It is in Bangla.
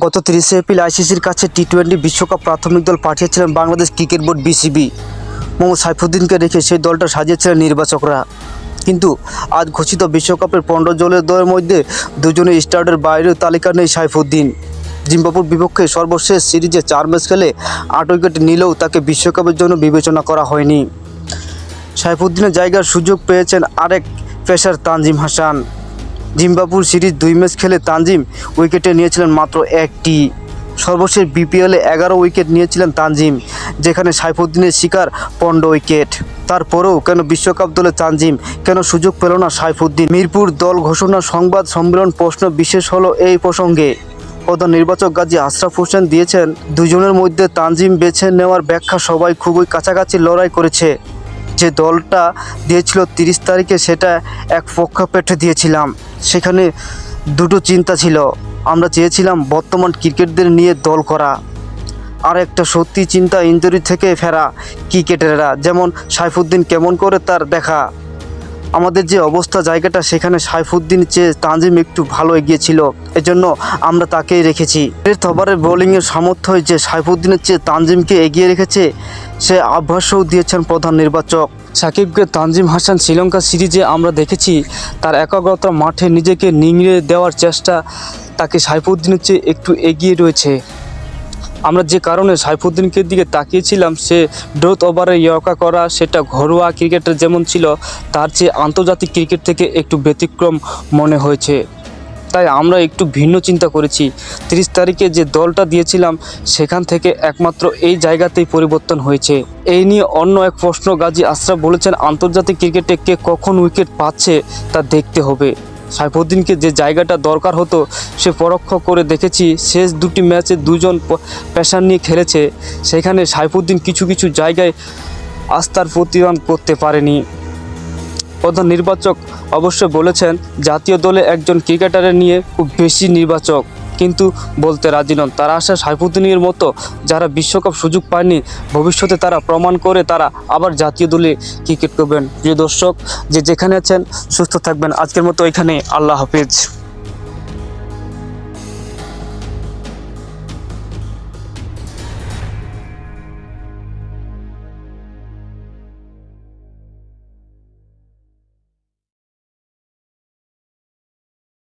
গত তিরিশে এপ্রিল আইসিসির কাছে টি টোয়েন্টি বিশ্বকাপ প্রাথমিক দল পাঠিয়েছিলেন Bangladesh cricket board BCB. Mohammad সাইফুদ্দিনকে রেখে সেই দলটা সাজিয়েছিলেন নির্বাচকরা। কিন্তু আজ ঘোষিত বিশ্বকাপের পনেরো জলের দলের মধ্যে দুজনে স্টার্টের বাইরেও তালিকা নেই সাইফুদ্দিন। জিম্বাবুর বিপক্ষে সর্বশেষ সিরিজে চার ম্যাচ খেলে আট উইকেট নিলেও তাকে বিশ্বকাপের জন্য বিবেচনা করা হয়নি। সাইফুদ্দিনের জায়গার সুযোগ পেয়েছেন আরেক পেসার তানজিম হাসান। জিম্বাবুর সিরিজ দুই ম্যাচ খেলে তানজিম উইকেটে নিয়েছিলেন মাত্র একটি। সর্বশেষ বিপিএলে এগারো উইকেট নিয়েছিলেন তানজিম, যেখানে সাইফুদ্দিনের শিকার পনেরো উইকেট। তারপরেও কেন বিশ্বকাপ দলে তানজিম, কেন সুযোগ পেল না সাইফুদ্দিন? মিরপুর দল ঘোষণা সংবাদ সম্মেলন প্রশ্ন বিশেষ হলো এই প্রসঙ্গে। প্রধান নির্বাচক গাজী আশরাফ হোসেন দিয়েছেন, দুজনের মধ্যে তানজিম বেছে নেওয়ার ব্যাখ্যা সবাই খুবই কাছাকাছি লড়াই করেছে। যে দলটা দিয়েছিল তিরিশ তারিখে সেটা এক পক্ষাপেঠে দিয়েছিলাম। সেখানে দুটো চিন্তা ছিল। আমরা চেয়েছিলাম বর্তমান ক্রিকেটদের নিয়ে দল করা। আর একটা সত্যি চিন্তা ইঞ্জুরি থেকে ফেরা ক্রিকেটাররা, যেমন সাইফুদ্দিন কেমন করে তার দেখা। আমাদের যে অবস্থা জায়গাটা, সেখানে সাইফুদ্দিন চেয়ে তানজিম একটু ভালো এগিয়েছিল। এজন্য আমরা তাকেই রেখেছি। এর থবারের বোলিংয়ের সামর্থ্য যে সাইফুদ্দিনের চেয়ে তানজিমকে এগিয়ে রেখেছে, সে আভাসও দিয়েছেন প্রধান নির্বাচক। সাকিবকে তানজিম হাসান শ্রীলঙ্কা সিরিজে আমরা দেখেছি, তার একাগ্রতা মাঠে নিজেকে নিংড়ে দেওয়ার চেষ্টা তাকে সাইফুদ্দিনের চেয়ে একটু এগিয়ে রয়েছে। আমরা যে কারণে সাইফুদ্দিনকে দিকে তাকিয়েছিলাম, সে ড্রোথ ওভারে ইয়র্কা করা, সেটা ঘরোয়া ক্রিকেটের যেমন ছিল, তার চেয়ে আন্তর্জাতিক ক্রিকেট থেকে একটু ব্যতিক্রম মনে হয়েছে। তাই আমরা একটু ভিন্ন চিন্তা করেছি। তিরিশ তারিখে যে দলটা দিয়েছিলাম, সেখান থেকে একমাত্র এই জায়গাতেই পরিবর্তন হয়েছে। এই নিয়ে অন্য এক প্রশ্ন গাজী আশরাফ বলেছেন, আন্তর্জাতিক ক্রিকেটে কে কখন উইকেট পাচ্ছে তা দেখতে হবে। সাইফুদ্দিনকে যে জায়গাটা দরকার হতো, সে পরোক্ষ করে দেখেছি, শেষ দুটি ম্যাচে দুজন পেশার নিয়ে খেলেছে। সেখানে সাইফুদ্দিন কিছু কিছু জায়গায় আস্থার প্রতিদান করতে পারেনি। প্রধান নির্বাচক অবশ্য বলেছেন, জাতীয় দলে একজন ক্রিকেটারের নিয়ে খুব বেশি নির্বাচক। কিন্তু বলতে রাজি নন। তারা আসা সাইফুদ্দিনের মতো যারা বিশ্বকাপ সুযোগ পায়নি, ভবিষ্যতে তারা প্রমাণ করে তারা আবার জাতীয় দলে ক্রিকেট করবেন। প্রিয় দর্শক, যে যেখানে আছেন, সুস্থ থাকবেন। আজকের মতো এখানে আল্লাহ হাফিজ।